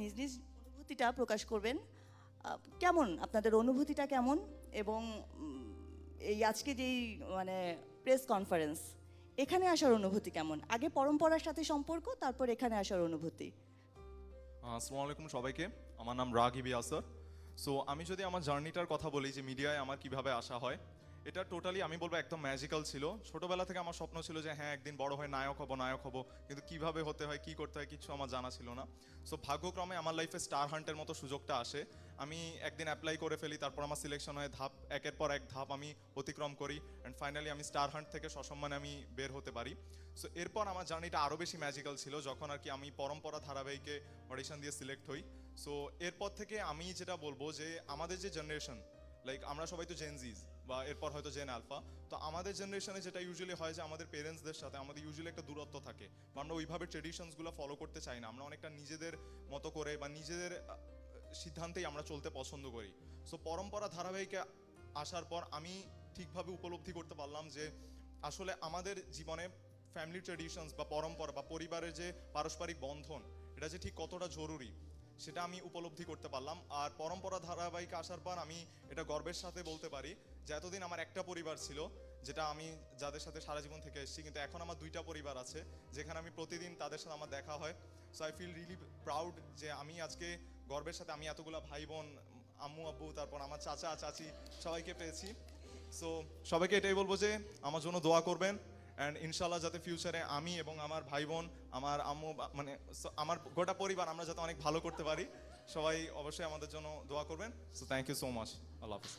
নিজ নিজ অনুভূতিটা প্রকাশ করবেন। কেমন? আপনাদের অনুভূতিটা কেমন? এবং এই আজকে যেই মানে প্রেস কনফারেন্স এখানে আসার অনুভূতি কেমন? আগে পরম্পরার সাথে সম্পর্ক, তারপর এখানে আসার অনুভূতি। আসসালামু আলাইকুম সবাইকে। আমার নাম রাগিবি আসর সো আমি যদি আমার জার্নিটার কথা বলি যে মিডিয়ায় আমার কীভাবে আসা হয় এটা টোটালি আমি বলব একদম ম্যাজিক্যাল ছিল। ছোটবেলা থেকে আমার স্বপ্ন ছিল যে হ্যাঁ একদিন বড় হয়ে নায়ক হব, নায়ক হব। কিন্তু কীভাবে হতে হয়, কি করতে হয়, কিছু আমার জানা ছিল না। সো ভাগ্যক্রমে আমার লাইফে স্টার হান্টের মতো সুযোগটা আসে। আমি একদিন অ্যাপ্লাই করে ফেলি, তারপর আমার সিলেকশন হয়, ধাপ, একের পর এক ধাপ আমি অতিক্রম করি অ্যান্ড ফাইনালি আমি স্টার হান্ট থেকে সসম্মানে আমি বের হতে পারি। সো এরপর আমার জার্নিটা আরও বেশি ম্যাজিক্যাল ছিল, যখন আর কি আমি পরম্পরা ধারাবাহিকে অডিশন দিয়ে সিলেক্ট হই। সো এরপর থেকে আমি যেটা বলব যে, আমাদের যে জেনারেশন লাইক আমরা সবাই তো জেনজিজ বা এরপর হয়তো জেন আলফা তো আমাদের জেনারেশনে যেটা ইউজুয়ালি হয় যে আমাদের পেরেন্টসদের সাথে আমাদের ইউজুয়ালি একটা দূরত্ব থাকে। বা আমরা ওইভাবে ট্রেডিশনসগুলো ফলো করতে চাই না। আমরা অনেকটা নিজেদের মতো করে বা নিজেদের সিদ্ধান্তেই আমরা চলতে পছন্দ করি। সো পরম্পরা ধারাবাহিকে আসার পর আমি ঠিকভাবে উপলব্ধি করতে পারলাম যে আসলে আমাদের জীবনে ফ্যামিলি ট্রেডিশনস বা পরম্পরা বা পরিবারের যে পারস্পরিক বন্ধন, এটা যে ঠিক কতটা জরুরি সেটা আমি উপলব্ধি করতে পারলাম। আর পরম্পরা ধারাবাহিক আসার পর আমি এটা গর্বের সাথে বলতে পারি যে এতদিন আমার একটা পরিবার ছিল, যেটা আমি যাদের সাথে সারা জীবন থেকে এসেছি, কিন্তু এখন আমার দুইটা পরিবার আছে, যেখানে আমি প্রতিদিন তাদের সাথে আমার দেখা হয়। So I feel really proud যে আমি আজকে গর্বের সাথে আমি এতগুলা ভাই বোন আম্মু, আব্বু, তারপর আমার চাচা, চাচি সবাইকে পেয়েছি। সো সবাইকে এটাই বলব যে আমার জন্য দোয়া করবেন। অ্যান্ড ইনশাল্লাহ যাতে ফিউচারে আমি এবং আমার ভাই বোন আমার আম্মু মানে আমার গোটা পরিবার আমরা যাতে অনেক ভালো করতে পারি, সবাই অবশ্যই আমাদের জন্য দোয়া করবেন। So thank you so much Allah Hafiz.